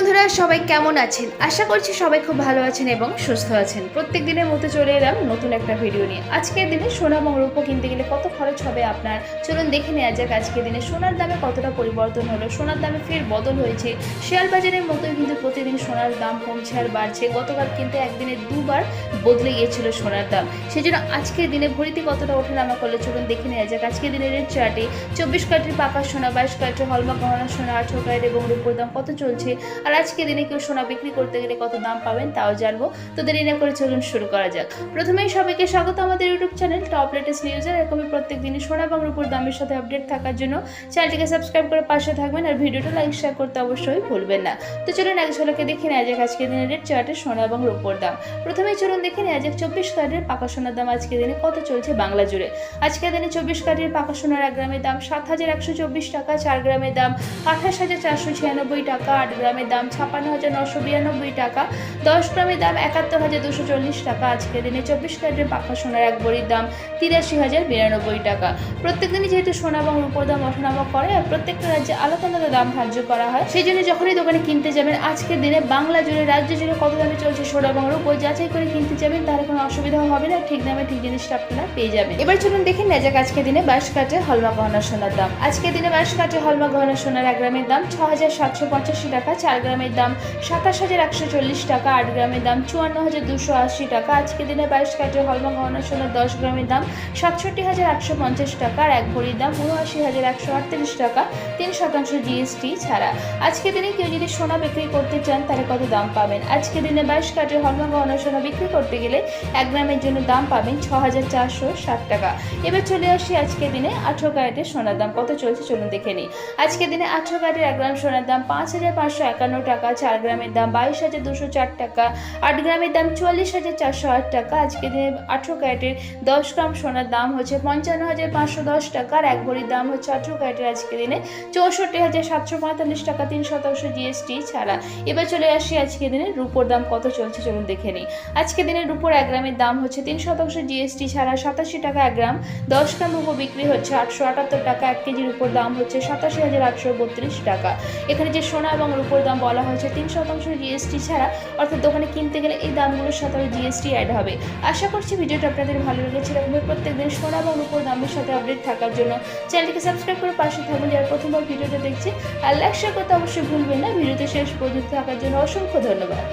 বন্ধুরা, সবাই কেমন আছেন? আশা করছি সবাই খুব ভালো আছেন এবং সুস্থ আছেন। প্রত্যেক দিনের মতো চলে এলাম নতুন একটা ভিডিও নিয়ে। আজকের দিনে সোনা এবং রূপো কিনতে গেলে কত খরচ হবে আপনার? চলুন দেখে নেওয়া যাক আজকের দিনে সোনার দামে কতটা পরিবর্তন হলো, সোনার দামে ফের বদল হয়েছে। শেয়ার বাজারের মতোই কিন্তু প্রতিদিন সোনার দাম কমছে আর বাড়ছে। গতকাল কিন্তু একদিনে দুবার বদলে গিয়েছিল সোনার দাম। সেজন্য আজকের দিনে ভরিতে কতটা ওঠানামা করলে চলুন দেখে নেওয়া যাক। আজকের দিনের রেট চার্টে চব্বিশ কাটির পাকা সোনা, বাইশ কাটির হলমা গহনা সোনা, আঠেরো ক্যারেট এবং রূপোর দাম কত চলছে? আর আজকে দিনে কেউ সোনা বিক্রি করতে গেলে কত দাম পাবেন তাও জানব। তো দেরি না করে চলুন শুরু করা যাক। প্রথমেই সবাইকে স্বাগত আমাদের ইউটিউব চ্যানেল টপ লেটেস্ট নিউজের এরকমই প্রত্যেক দিনই সোনা এবং রূপোর দামের সাথে আপডেট থাকার জন্য চ্যানেলটিকে সাবস্ক্রাইব করে পাশে থাকবেন আর ভিডিওটা লাইক, শেয়ার করতে অবশ্যই ভুলবেন না। তো চলুন এক ঝলকে দেখে নেওয়া যাক আজকের দিনের রেট চার্টে সোনা এবং রূপোর দাম। প্রথমেই চলুন দেখে নেওয়া যাক চব্বিশ কার্ডের পাকা সোনার দাম আজকের দিনে কত চলছে বাংলা জুড়ে। আজকের দিনে চব্বিশ ক্যারেটের পাকা সোনার এক গ্রামের দাম সাত হাজার একশো চব্বিশ টাকা, চার গ্রামের দাম আঠাশ হাজার চারশো ছিয়ানব্বই টাকা, আট গ্রামের দাম ছাপান্ন হাজার নশো বিরানব্বই টাকা। দশ গ্রামের দাম একাত্তর হাজার দুশো চল্লিশ টাকা। আজকের দিনে চব্বিশ ক্যারেটের পাকা সোনার এক বড়ির দাম তিরাশি হাজার বিরানব্বই টাকা। প্রত্যেক দিনই যেহেতু সোনা এবং রূপোর দাম ওঠানামা করে, আর প্রত্যেকটা রাজ্যে আলাদা আলাদা দাম ধার্য করা হয় সেই জন্য যখনই দোকানে কিনতে যাবেন, আজকের দিনে বাংলা জুড়ে, রাজ্য জুড়ে কত দামে চলছে সোনা এবং রূপো যাচাই করে কিনতে যাবেন, তাহলে কোনো অসুবিধা হবে না, ঠিক দামে ঠিক জিনিসটা আপনারা পেয়ে যাবেন। এবার চলুন দেখে নেওয়া যাক আজকের দিনে বাইশ কাটে হলমা গহনা সোনার দাম। আজকের দিনে বাইশ কাটে হলমা গহনা সোনার এক গ্রামের দাম ছ হাজার সাতশো পঁচাশি টাকা, চার গ্রামের দাম সাতাশ হাজার একশো চল্লিশ টাকা আট গ্রামের দাম চুয়ান্ন হাজার দুশো আশি টাকা। আজকের দিনে বাইশ কাটে হলমা গহনা সোনার দশ গ্রামের দাম সাতষট্টি হাজার একশো পঞ্চাশ টাকা আর এক ভরির দাম উনআশি হাজার একশো আটত্রিশ টাকা, তিন শতাংশ জিএসটি ছাড়া। আজকের দিনে কেউ যদি সোনা বিক্রি করতে চান, তাহলে কত দাম পাবেন? আজকের দিনে বাইশ কাটের হলমা গহনা সোনা বিক্রি করতে গেলে এক গ্রামের জন্য দাম পাবেন ছ হাজার চারশো ষাট টাকা। এবার চলে আসি আজকের দিনে আঠেরো ক্যারেটের সোনার দাম। কত চলছে চলুন দেখে নিই। আজকের দিনে আঠেরো ক্যারেটের এক গ্রাম সোনার দাম পাঁচ হাজার পাঁচশো একান্ন টাকা, চার গ্রামের দাম বাইশ হাজার দুশো চার টাকা, আট গ্রামের দাম চুয়াল্লিশ হাজার চারশো আট টাকা। আজকের দিনে আঠেরো ক্যারেটের দশ গ্রাম সোনার দাম হচ্ছে পঞ্চান্ন হাজার পাঁচশো দশ টাকা আর এক ভরির দাম হচ্ছে আঠেরো ক্যারেটের আজকের দিনে চৌষট্টি হাজার সাতশো পঁয়তাল্লিশ টাকা, তিন শতাংশ জিএসটি ছাড়া। এবার চলে আসি আজকের দিনে রুপোর দাম কত চলছে চলুন দেখে নিই। আজকের দিনে রুপোর এক গ্রামের দাম হচ্ছে তিন শতাংশ জিএসটি ছাড়া সাতাশি টাকা এক গ্রাম, দশ গ্রাম রুপো বিক্রি হচ্ছে আটশো আটাত্তর টাকা, এক কেজির উপর দাম হচ্ছে সাতাশি হাজার আটশো বত্রিশ টাকা। এখানে যে সোনা এবং রুপোর দাম বলা হয়েছে, তিন শতাংশ জিএসটি ছাড়া অর্থাৎ দোকানে কিনতে গেলে এই দামগুলোর সাথে জিএসটি অ্যাড হবে। আশা করছি ভিডিওটা আপনাদের ভালো লেগেছে এরকমই প্রত্যেকদিন সোনা বা রুপোর দামের সাথে আপডেট থাকার জন্য চ্যানেলটিকে সাবস্ক্রাইব করে পাশে থাকবেন যারা প্রথমবার ভিডিওটা দেখছে আর লাইক শেয়ার করতে অবশ্যই ভুলবেন না। ভিডিওতে শেষ পর্যন্ত থাকার জন্য অসংখ্য ধন্যবাদ।